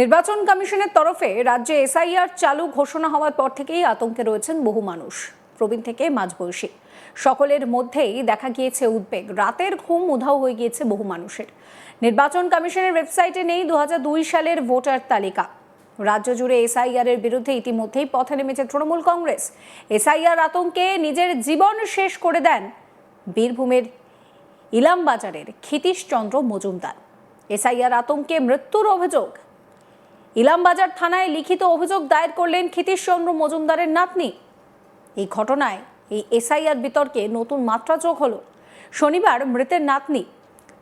নির্বাচন কমিশনের তরফে রাজ্যে এসআইআর চালু ঘোষণা হওয়ার পর থেকেই আতঙ্কে রয়েছেন বহু মানুষ। প্রবীণ থেকে মাঝবয়সী। সকলের মধ্যেই দেখা গিয়েছে উদ্বেগ। রাতের ঘুম উধাও হয়ে গিয়েছে বহু মানুষের। নির্বাচন কমিশনের ওয়েবসাইটে নেই দু হাজার দুই সালের ভোটার তালিকা। রাজ্য জুড়ে এসআইআর এর বিরুদ্ধে ইতিমধ্যেই পথে নেমেছে তৃণমূল কংগ্রেস। এসআইআর আতঙ্কে নিজের জীবন শেষ করে দেন বীরভূমের ইলামবাজারের ক্ষিতীশচন্দ্র মজুমদার। এসআইআর আতঙ্কে মৃত্যুর অভিযোগ। ইলামবাজার থানায় লিখিত অভিযোগ দায়ের করলেন ক্ষিতীশচন্দ্র মজুমদারের নাতনি। এই ঘটনায় এই এসআইআর বিতর্কে নতুন মাত্রা যোগ হলো। শনিবার মৃতের নাতনি।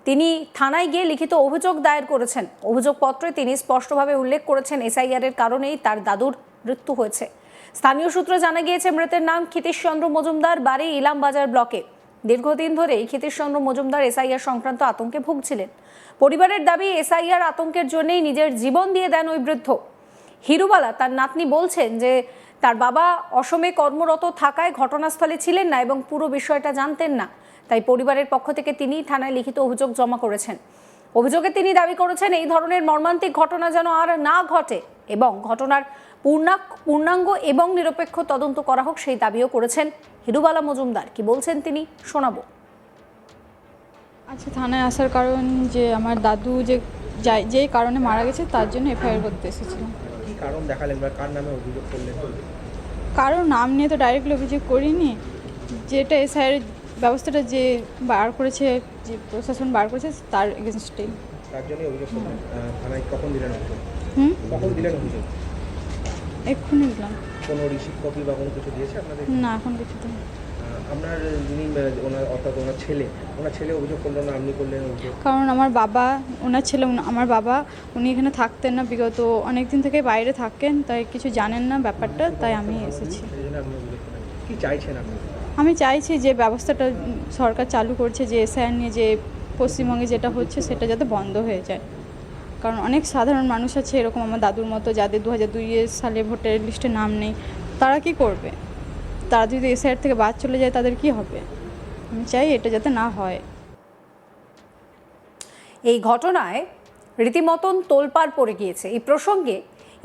তিনি থানায় গিয়ে লিখিত অভিযোগ দায়ের করেছেন। অভিযোগপত্রে তিনি স্পষ্টভাবে উল্লেখ করেছেন এসআইআর এর কারণেই তার দাদুর মৃত্যু হয়েছে। স্থানীয় সূত্রে জানা গিয়েছে, মৃতের নাম ক্ষিতীশচন্দ্র মজুমদার, বাড়ি ইলামবাজার ব্লকে। দীর্ঘদিন ধরেই ক্ষিতীশচন্দ্র মজুমদার এসআইআর সংক্রান্ত আতঙ্কে ভুগছিলেন। পরিবারের দাবি, এসআইআর আতঙ্কের জন্যই নিজের জীবন দিয়ে দেন ওই বৃদ্ধ। হিরুবালা, তার নাতনি বলছেন যে, তার বাবা অসমে কর্মরত থাকায় ঘটনাস্থলে ছিলেন না এবং পুরো বিষয়টা জানতেন না। তাই পরিবারের পক্ষ থেকে তিনি থানায় লিখিত অভিযোগ জমা করেছেন। অভিযোগে তিনি দাবি করেছেন, এই ধরনের মর্মান্তিক ঘটনা যেন আর না ঘটে। এবং ঘটনার পূর্ণা পূর্ণাঙ্গ এবং নিরপেক্ষ তদন্ত করা হোক সেই দাবিও করেছেন হিরুবালা মজুমদার। কি বলছেন তিনি? শোনাবো। আচ্ছা থানায় আসার কারণ যে আমার দাদু যে যাই যে কারণে মারা গেছে তার জন্য এফআইআর করতে এসেছিলাম। কি কারণ দেখালেন বা কার নামে অভিযোগ করলেন? কারণ নাম নিয়ে তো ডাইরেক্টলি অভিযোগ করিনি। যেটা এসআইআর ব্যবস্থাটা যে বার করেছে যে প্রশাসন বার করেছে তার এগেনস্টেই তার জন্যই অভিযোগ করলেন। থানায় কখন দিলেন অভিযোগ? হুম? কখন দিলেন অভিযোগ? এক্ষুনি দিলাম। কোনো রিসিভ কপি বা কোনো কিছু দিয়েছে আপনাদের? না এখন কিছু তো আপনার যিনি ওনার অর্থাৎ ওনার ছেলে ওনার ছেলে অভিযোগ করল না আপনি করলেন কারণ আমার বাবা ওনার ছেলে আমার বাবা উনি এখানে থাকতেন না বিগত অনেক দিন থেকে বাইরে থাকেন তাই কিছু জানেন না ব্যাপারটা তাই আমি এসেছি। কি চাইছেন আপনি? আমি চাইছি যে ব্যবস্থাটা সরকার চালু করছে যে এসআইআর নিয়ে যে পশ্চিমবঙ্গে যেটা হচ্ছে সেটা যাতে বন্ধ হয়ে যায়। কারণ অনেক সাধারণ মানুষ আছে এরকম আমার দাদুর মতো যাদের দু হাজার দুই সালে ভোটার লিস্টে নাম নেই। তারা কি করবে? তারা যদি এসআইআর থেকে বাদ চলে যায়, তাদের কি হবে? আমি চাই এটা যাতে না হয়। এই ঘটনায় রীতিমতন তোলপাড় পড়ে গিয়েছে। এই প্রসঙ্গে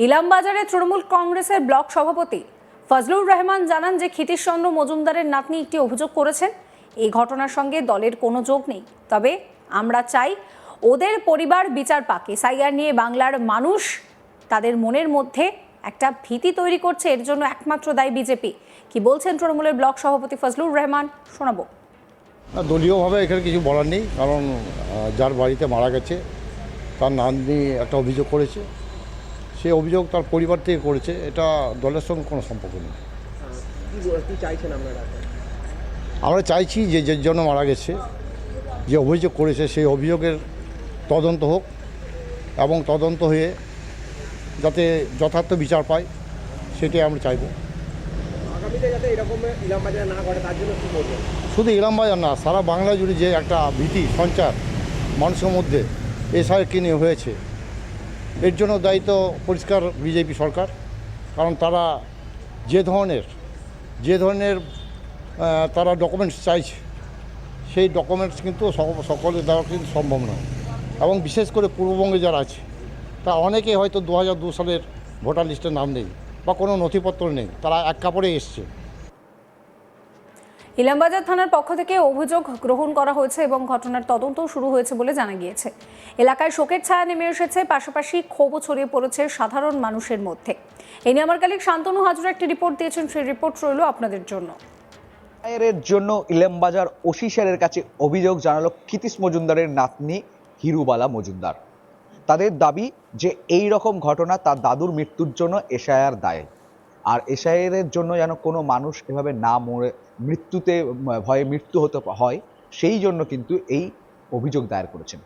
ইলামবাজারের তৃণমূল কংগ্রেসের ব্লক সভাপতি ফজলুর রহমান জানান যে ক্ষিতীশচন্দ্র মজুমদারের নাতনি একটি অভিযোগ করেছেন। এই ঘটনার সঙ্গে দলের কোনো যোগ নেই। তবে আমরা চাই ওদের পরিবার বিচার পাক। এসআইআর নিয়ে বাংলার মানুষ তাদের মনের মধ্যে একটা ভীতি তৈরি করছে, এর জন্য একমাত্র দায়ী বিজেপি। কি বলছেন তৃণমূলের ব্লক সভাপতি ফজলুর রহমান? শোনাবো। দলীয়ভাবে এখানে কিছু বলার নেই, কারণ যার বাড়িতে মারা গেছে, তার নাতনি একটা অভিযোগ করেছে। সেই অভিযোগ তার পরিবার থেকে করেছে, এটা দলের সঙ্গে কোনো সম্পর্ক নেই। আমরা চাইছি যে যে জন্য মারা গেছে, যে অভিযোগ করেছে, সেই অভিযোগের তদন্ত হোক এবং তদন্ত হয়ে যাতে যথার্থ বিচার পায় সেটাই আমরা চাইব। এরকম ইলাম বাজারে না শুধু সারা বাংলা জুড়ে যে একটা ভীতি সঞ্চার মানুষের মধ্যে এসআইকে নিয়ে হয়েছে এর জন্য দায়িত্ব পরিষ্কার বিজেপি সরকার কারণ তারা যে ধরনের যে ধরনের তারা ডকুমেন্টস চাইছে সেই ডকুমেন্টস কিন্তু সকলে দেওয়া কিন্তু সম্ভব নয়। এবং বিশেষ করে পূর্ববঙ্গে যারা আছে তা অনেকে হয়তো দু হাজার দু সালের ভোটার লিস্টের নাম নেই বা কোনো নথিপত্র নেই তারা এক কাপড়ে এসছে। ইলামবাজার থানার পক্ষ থেকে অভিযোগ গ্রহণ করা হয়েছে এবং ঘটনার তদন্ত শুরু হয়েছে বলে জানা গিয়েছে। এলাকায় শোকের ছায়া নেমে এসেছে পাশাপাশি ক্ষোভও ছড়িয়ে পড়েছে সাধারণ মানুষের মধ্যে। এই নিয়ে আমার কালিক শান্তনু হাজরা একটি রিপোর্ট দিয়েছেন সেই রিপোর্ট রইল আপনাদের জন্য। এর জন্য ইলেমবাজার ওসি স্যারের কাছে অভিযোগ জানালো ক্ষিতীশ মজুমদারের নাতনি হিরুবালা মজুমদার। তাদের দাবি যে এই রকম ঘটনা তার দাদুর মৃত্যুর জন্য এশায়ার দায়। আর এশায়ারের জন্য যেন কোনো মানুষ এভাবে না মরে, মৃত্যুতে ভয়ে মৃত্যু হতে হয়, সেই জন্য কিন্তু এই অভিযোগ দায়ের করেছেন।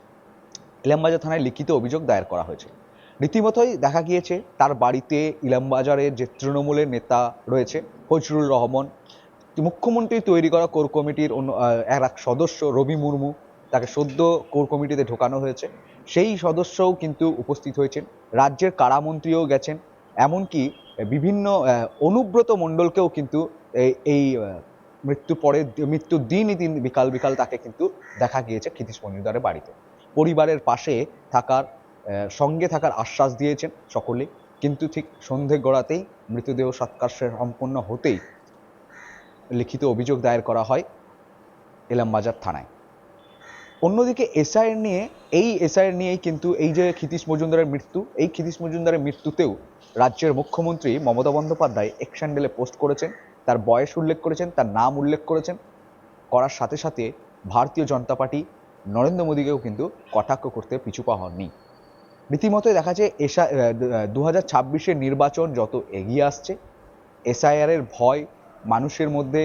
ইলামবাজার থানায় লিখিত অভিযোগ দায়ের করা হয়েছে। রীতিমতোই দেখা গিয়েছে, তার বাড়িতে ইলামবাজারের যে তৃণমূলের নেতা রয়েছে ফজরুল রহমান, মুখ্যমন্ত্রী তৈরি করা কোর কমিটির অন্য এক সদস্য রবি মুর্মু তাকে সদ্য কোর কমিটিতে ঢোকানো হয়েছে। সেই সদস্যও কিন্তু উপস্থিত হয়েছেন। রাজ্যের কারামন্ত্রীও গেছেন। এমনকি বিভিন্ন অনুব্রত মণ্ডলকেও কিন্তু এই- মৃত্যুর পরে, মৃত্যুর দিনই দিন বিকাল বিকাল তাকে কিন্তু দেখা গিয়েছে ক্ষিতীশ মজুমদারের বাড়িতে। পরিবারের পাশে থাকার সঙ্গে থাকার আশ্বাস দিয়েছেন সকলে কিন্তু ঠিক সন্ধে গড়াতেই মৃতদেহ সৎকার সম্পন্ন হতেই লিখিত অভিযোগ দায়ের করা হয় এলামবাজার থানায়। অন্যদিকে এসআইয়ের নিয়ে, এই এসআইয়ের নিয়েই কিন্তু এই যে ক্ষিতীশ মজুমদারের মৃত্যু, এই ক্ষিতীশ মজুমদারের মৃত্যুতেও রাজ্যের মুখ্যমন্ত্রী মমতা বন্দ্যোপাধ্যায় একশান্ডেলে পোস্ট করেছেন, তার বয়স উল্লেখ করেছেন, তার নাম উল্লেখ করেছেন। করার সাথে সাথে ভারতীয় জনতা পার্টি নরেন্দ্র মোদীকেও কিন্তু কটাক্ষ করতে পিছু পা হননি। রীতিমতোই দেখা যায় এসা দু হাজার ছাব্বিশের নির্বাচন যত এগিয়ে আসছে, এসআইআর এর ভয় মানুষের মধ্যে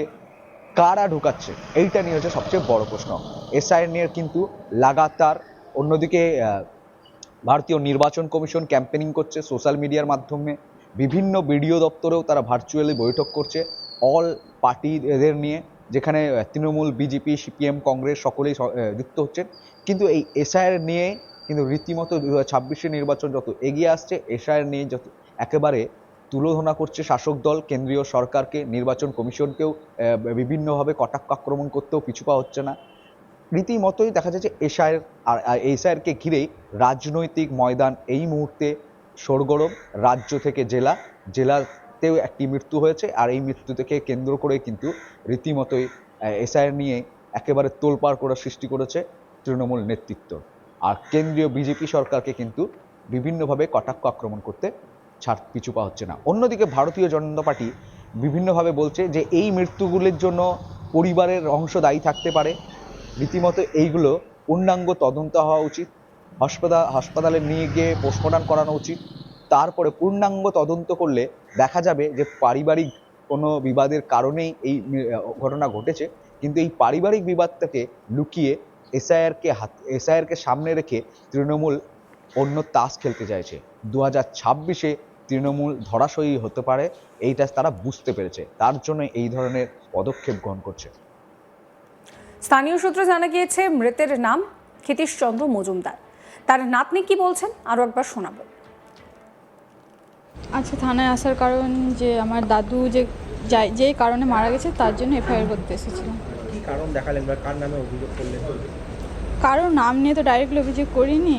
কারা ঢুকাচ্ছে? এইটা নিয়ে হচ্ছে সবচেয়ে বড় প্রশ্ন। এসআইআর নিয়ে কিন্তু লাগাতার অন্যদিকে ভারতীয় নির্বাচন কমিশন ক্যাম্পেনিং করছে সোশ্যাল মিডিয়ার মাধ্যমে। বিভিন্ন বিডিও দপ্তরেও তারা ভার্চুয়ালি বৈঠক করছে। অল পার্টি এদের নিয়ে, যেখানে তৃণমূল, বিজেপি, সিপিএম, কংগ্রেস সকলেই যুক্ত হচ্ছেন। কিন্তু এই এসআইআর নিয়ে কিন্তু রীতিমতো দু হাজার নির্বাচন যত এগিয়ে আসছে এসআইআর নিয়ে যত একেবারে তুলোধনা করছে শাসক দল, কেন্দ্রীয় সরকারকে, নির্বাচন কমিশনকেও বিভিন্নভাবে কটাক্ষ আক্রমণ করতেও পিছুপা হচ্ছে না। রীতিমতোই দেখা যাচ্ছে এসআইয়ের আর এসআইয়েরকে ঘিরেই রাজনৈতিক ময়দান এই মুহূর্তে সরগরম, রাজ্য থেকে জেলা, জেলাতেও একটি মৃত্যু হয়েছে, আর এই মৃত্যু থেকে কেন্দ্র করে কিন্তু রীতিমতোই এসআইয়ের নিয়ে একেবারে তোলপাড় করার সৃষ্টি করেছে তৃণমূল নেতৃত্ব। আর কেন্দ্রীয় বিজেপি সরকারকে কিন্তু বিভিন্নভাবে কটাক্ষ আক্রমণ করতে ছাড় পিছু পা হচ্ছে না। অন্যদিকে ভারতীয় জনতা পার্টি বিভিন্নভাবে বলছে যে এই মৃত্যুগুলির জন্য পরিবারের অংশ দায়ী থাকতে পারে। রীতিমতো এইগুলো পূর্ণাঙ্গ তদন্ত হওয়া উচিত হাসপাতাল হাসপাতালে নিয়ে গিয়ে পোস্টমর্টম করানো উচিত। তারপরে পূর্ণাঙ্গ তদন্ত করলে দেখা যাবে যে পারিবারিক কোনো বিবাদের কারণেই এই ঘটনা ঘটেছে। কিন্তু এই পারিবারিক বিবাদটাকে লুকিয়ে এসআইআরকে হাত, এসআইআরকে সামনে রেখে তৃণমূল অন্য তাস খেলতে চাইছে। দু হাজার ছাব্বিশে তৃণমূল ধরাশয়ী হতে পারে এইটা তারা বুঝতে পেরেছে। তার জন্য এই ধরনের পদক্ষেপ গ্রহণ করছে। স্থানীয় সূত্রে জানা গিয়েছে মৃতের নাম ক্ষিতীশ চন্দ্র মজুমদার। তার নাতনি কি বলছেন? আরও একবার শোনাবো। আচ্ছা থানায় আসার কারণ যে আমার দাদু যে যাই যেই কারণে মারা গেছে তার জন্য এফআইআর করতে এসেছিলাম। কি কারণ দেখালেন বা কার নামে অভিযোগ করলেন? কারোর নাম নিয়ে তো ডাইরেক্টলি অভিযোগ করিনি।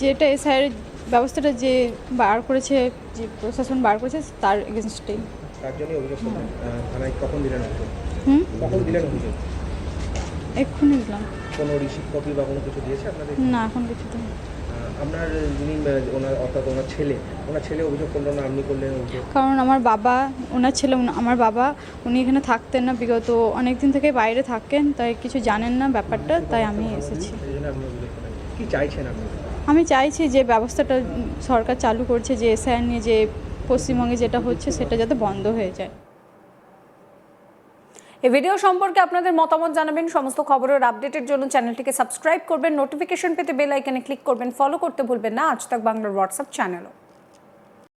যেটা এসআইয়ের ব্যবস্থাটা যে বার করেছে যে প্রশাসন বার করেছে তার এগেনস্টেই তার জন্যই অভিযোগ থানায় কখন দিলেন হুম? কখন দিলেন অভিযোগ? এক্ষুনি দিলাম। কোনো রিসিভ কপি বা কোনো কিছু দিয়েছে আপনাদের? না এখন কিছু তো আপনার যিনি ওনার অর্থাৎ ওনার ছেলে ওনার ছেলে অভিযোগ করল না আপনি করলেন কারণ আমার বাবা ওনার ছেলে আমার বাবা উনি এখানে থাকতেন না বিগত অনেক দিন থেকে বাইরে থাকেন তাই কিছু জানেন না ব্যাপারটা তাই আমি এসেছি। কি চাইছেন আপনি? আমি চাইছি যে ব্যবস্থাটা সরকার চালু করছে, যে এসআইআর নিয়ে যে পশ্চিমবঙ্গে যেটা হচ্ছে সেটা যাতে বন্ধ হয়ে যায়। এই ভিডিও সম্পর্কে আপনাদের মতামত জানাবেন, সমস্ত খবরের আপডেটের জন্য চ্যানেলটিকে সাবস্ক্রাইব করবেন, নোটিফিকেশন পেতে বেল আইকনে ক্লিক করবেন, ফলো করতে ভুলবেন না। আজ তাক বাংলার হোয়াটসঅ্যাপ চ্যানেলও।